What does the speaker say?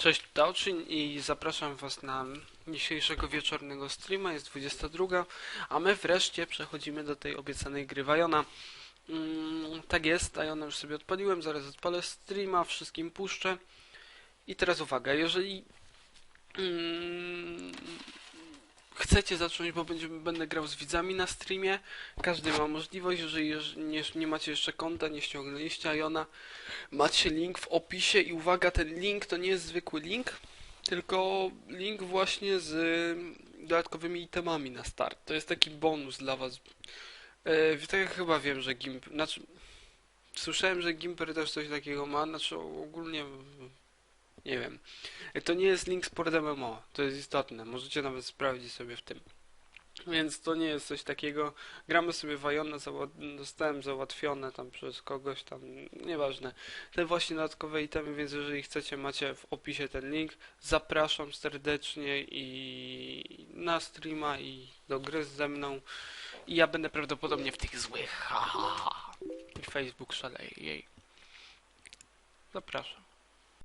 Cześć Dauczyn i zapraszam Was na dzisiejszego wieczornego streama, jest 22, a my wreszcie przechodzimy do tej obiecanej gry Wajona. Mm, tak jest, Wajona już sobie odpaliłem, zaraz odpalę streama, wszystkim puszczę. I teraz uwaga, jeżeli mm, chcecie zacząć, bo będziemy, będę grał z widzami na streamie, każdy ma możliwość, jeżeli jeż- nie, nie macie jeszcze konta, nie ściągnęliście Iona, macie link w opisie i uwaga, ten link to nie jest zwykły link, tylko link właśnie z dodatkowymi itemami na start. To jest taki bonus dla was. E, tak jak chyba wiem, że Gimp... Znaczy, słyszałem, że Gimper też coś takiego ma, znaczy ogólnie... Nie wiem. To nie jest link z Port MMO, to jest istotne, możecie nawet sprawdzić sobie w tym. Więc to nie jest coś takiego. Gramy sobie Wajona, zała- dostałem załatwione tam przez kogoś tam, nieważne. Te właśnie dodatkowe itemy, więc jeżeli chcecie, macie w opisie ten link. Zapraszam serdecznie i na streama i do gry ze mną. I ja będę prawdopodobnie w tych złych. Ha, ha, ha. I Facebook szaleje. Jej. Zapraszam.